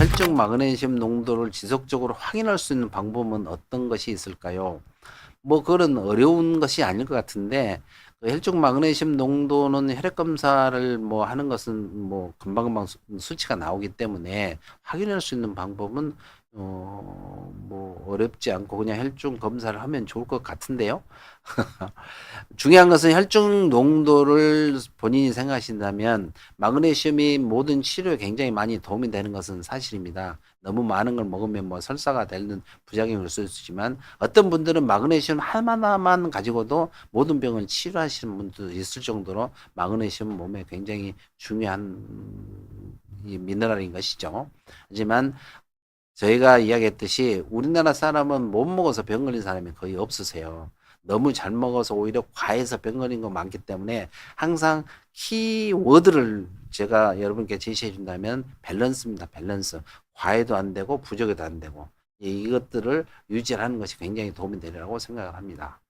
혈중 마그네슘 농도를 지속적으로 확인할 수 있는 방법은 어떤 것이 있을까요? 뭐 그런 어려운 것이 아닐 것 같은데 그 혈중 마그네슘 농도는 혈액 검사를 뭐 하는 것은 뭐 금방금방 수- 수치가 나오기 때문에 확인할 수 있는 방법은 어 뭐 어렵지 않고 그냥 혈중 검사를 하면 좋을 것 같은데요. 중요한 것은 혈중 농도를 본인이 생각하신다면 마그네슘이 모든 치료에 굉장히 많이 도움이 되는 것은 사실입니다. 너무 많은 걸 먹으면 뭐 설사가 되는 부작용을 쓸수 있지만 어떤 분들은 마그네슘 하나만 가지고도 모든 병을 치료하시는 분도 있을 정도로 마그네슘은 몸에 굉장히 중요한 이 미네랄인 것이죠. 하지만 저희가 이야기했듯이 우리나라 사람은 못 먹어서 병 걸린 사람이 거의 없으세요. 너무 잘 먹어서 오히려 과해서 병 걸린 거 많기 때문에 항상 키워드를 제가 여러분께 제시해 준다면 밸런스입니다. 밸런스. 과해도 안 되고 부족해도 안 되고 이- 이것들을 유지하는 것이 굉장히 도움이 되리라고 생각을 합니다.